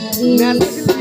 Gracias.